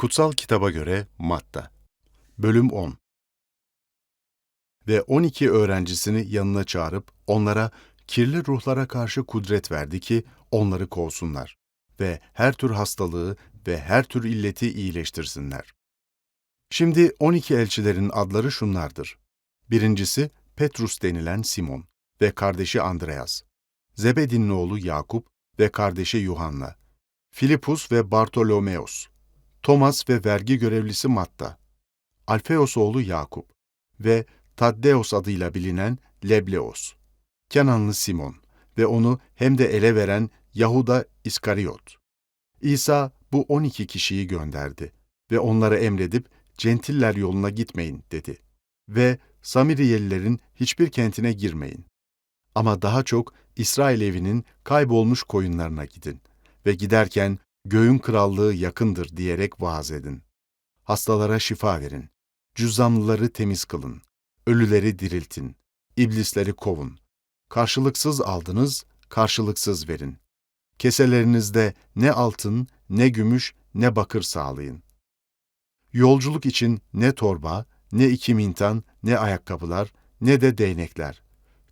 Kutsal Kitaba göre Matta Bölüm 10 Ve 12 öğrencisini yanına çağırıp onlara kirli ruhlara karşı kudret verdi ki onları kovsunlar ve her tür hastalığı ve her tür illeti iyileştirsinler. Şimdi 12 elçilerin adları şunlardır. Birincisi Petrus denilen Simon ve kardeşi Andreas, Zebedin'in oğlu Yakup ve kardeşi Yuhanna, Filipus ve Bartolomeos, Thomas ve vergi görevlisi Matta, Alfeos oğlu Yakup ve Taddeos adıyla bilinen Lebleos, Kenanlı Simon ve onu hem de ele veren Yahuda İskariot. İsa bu 12 kişiyi gönderdi ve onlara emredip Centiller yoluna gitmeyin dedi. Ve Samiriyelilerin hiçbir kentine girmeyin. Ama daha çok İsrail evinin kaybolmuş koyunlarına gidin ve giderken göğün krallığı yakındır diyerek vaaz edin. Hastalara şifa verin, cüzzamlıları temiz kılın, ölüleri diriltin, iblisleri kovun. Karşılıksız aldınız, karşılıksız verin. Keselerinizde ne altın, ne gümüş, ne bakır sağlayın. Yolculuk için ne torba, ne iki mintan, ne ayakkabılar, ne de değnekler.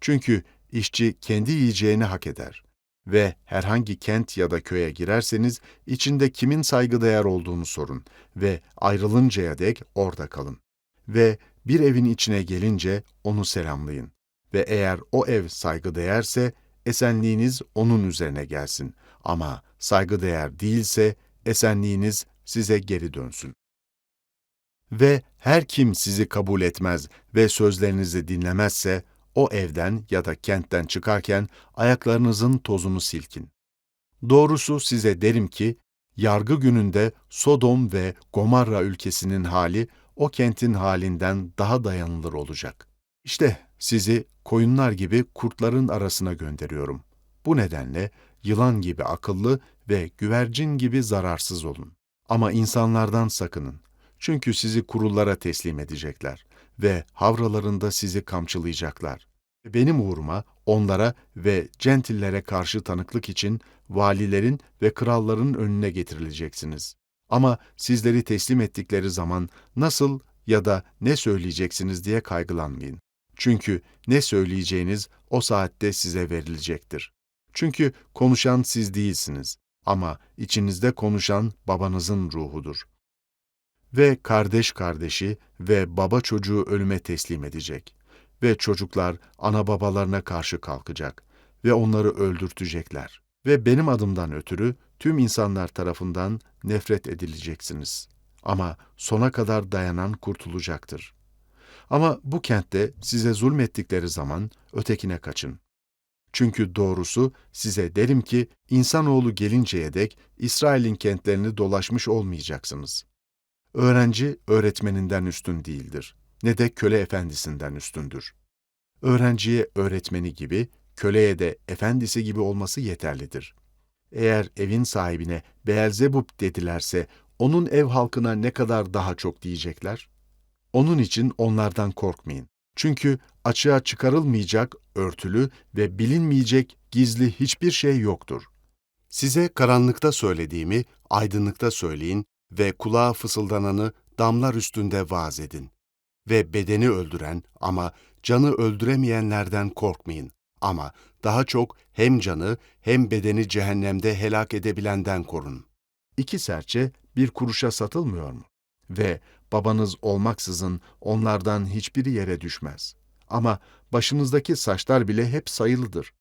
Çünkü işçi kendi yiyeceğini hak eder. Ve herhangi kent ya da köye girerseniz içinde kimin saygıdeğer olduğunu sorun ve ayrılıncaya dek orada kalın. Ve bir evin içine gelince onu selamlayın. Ve eğer o ev saygıdeğerse esenliğiniz onun üzerine gelsin. Ama saygıdeğer değilse esenliğiniz size geri dönsün. Ve her kim sizi kabul etmez ve sözlerinizi dinlemezse, o evden ya da kentten çıkarken ayaklarınızın tozunu silkin. Doğrusu size derim ki, yargı gününde Sodom ve Gomorra ülkesinin hali o kentin halinden daha dayanılır olacak. İşte sizi koyunlar gibi kurtların arasına gönderiyorum. Bu nedenle yılan gibi akıllı ve güvercin gibi zararsız olun. Ama insanlardan sakının. Çünkü sizi kurullara teslim edecekler ve havralarında sizi kamçılayacaklar. Benim uğruma onlara ve centillere karşı tanıklık için valilerin ve kralların önüne getirileceksiniz. Ama sizleri teslim ettikleri zaman nasıl ya da ne söyleyeceksiniz diye kaygılanmayın. Çünkü ne söyleyeceğiniz o saatte size verilecektir. Çünkü konuşan siz değilsiniz ama içinizde konuşan babanızın ruhudur ve kardeş kardeşi ve baba çocuğu ölüme teslim edecek. Ve çocuklar ana babalarına karşı kalkacak ve onları öldürtecekler. Ve benim adımdan ötürü tüm insanlar tarafından nefret edileceksiniz. Ama sona kadar dayanan kurtulacaktır. Ama bu kentte size zulmettikleri zaman ötekine kaçın. Çünkü doğrusu size derim ki insanoğlu gelinceye dek İsrail'in kentlerini dolaşmış olmayacaksınız. Öğrenci öğretmeninden üstün değildir. Ne de köle efendisinden üstündür. Öğrenciye öğretmeni gibi, köleye de efendisi gibi olması yeterlidir. Eğer evin sahibine Beelzebub dedilerse, onun ev halkına ne kadar daha çok diyecekler? Onun için onlardan korkmayın. Çünkü açığa çıkarılmayacak, örtülü ve bilinmeyecek gizli hiçbir şey yoktur. Size karanlıkta söylediğimi aydınlıkta söyleyin ve kulağa fısıldananı damlar üstünde vaaz edin. Ve bedeni öldüren ama canı öldüremeyenlerden korkmayın. Ama daha çok hem canı hem bedeni cehennemde helak edebilenden korun. İki serçe bir kuruşa satılmıyor mu? Ve babanız olmaksızın onlardan hiçbiri yere düşmez. Ama başınızdaki saçlar bile hep sayılıdır.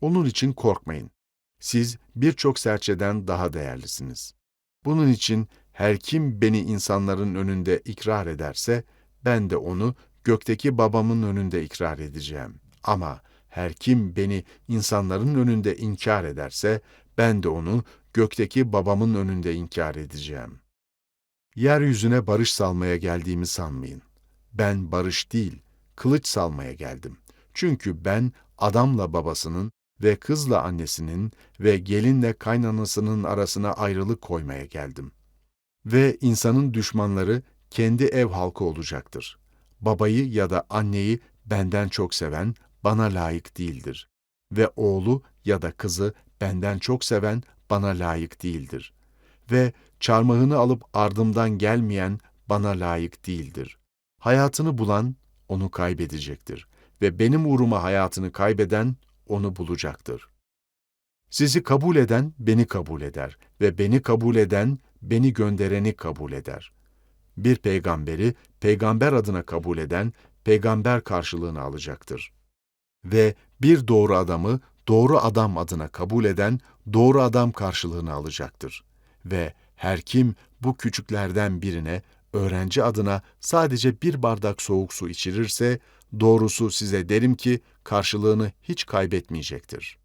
Onun için korkmayın. Siz birçok serçeden daha değerlisiniz. Bunun için her kim beni insanların önünde ikrar ederse, ben de onu gökteki babamın önünde ikrar edeceğim. Ama her kim beni insanların önünde inkar ederse, ben de onu gökteki babamın önünde inkar edeceğim. Yeryüzüne barış salmaya geldiğimi sanmayın. Ben barış değil, kılıç salmaya geldim. Çünkü ben adamla babasının ve kızla annesinin ve gelinle kaynanasının arasına ayrılık koymaya geldim. Ve insanın düşmanları kendi ev halkı olacaktır. Babayı ya da anneyi benden çok seven bana layık değildir. Ve oğlu ya da kızı benden çok seven bana layık değildir. Ve çarmıhını alıp ardımdan gelmeyen bana layık değildir. Hayatını bulan onu kaybedecektir ve benim uğruma hayatını kaybeden onu bulacaktır. Sizi kabul eden beni kabul eder ve beni kabul eden beni göndereni kabul eder. Bir peygamberi peygamber adına kabul eden peygamber karşılığını alacaktır. Ve bir doğru adamı doğru adam adına kabul eden doğru adam karşılığını alacaktır. Ve her kim bu küçüklerden birine öğrenci adına sadece bir bardak soğuk su içirirse, doğrusu size derim ki karşılığını hiç kaybetmeyecektir.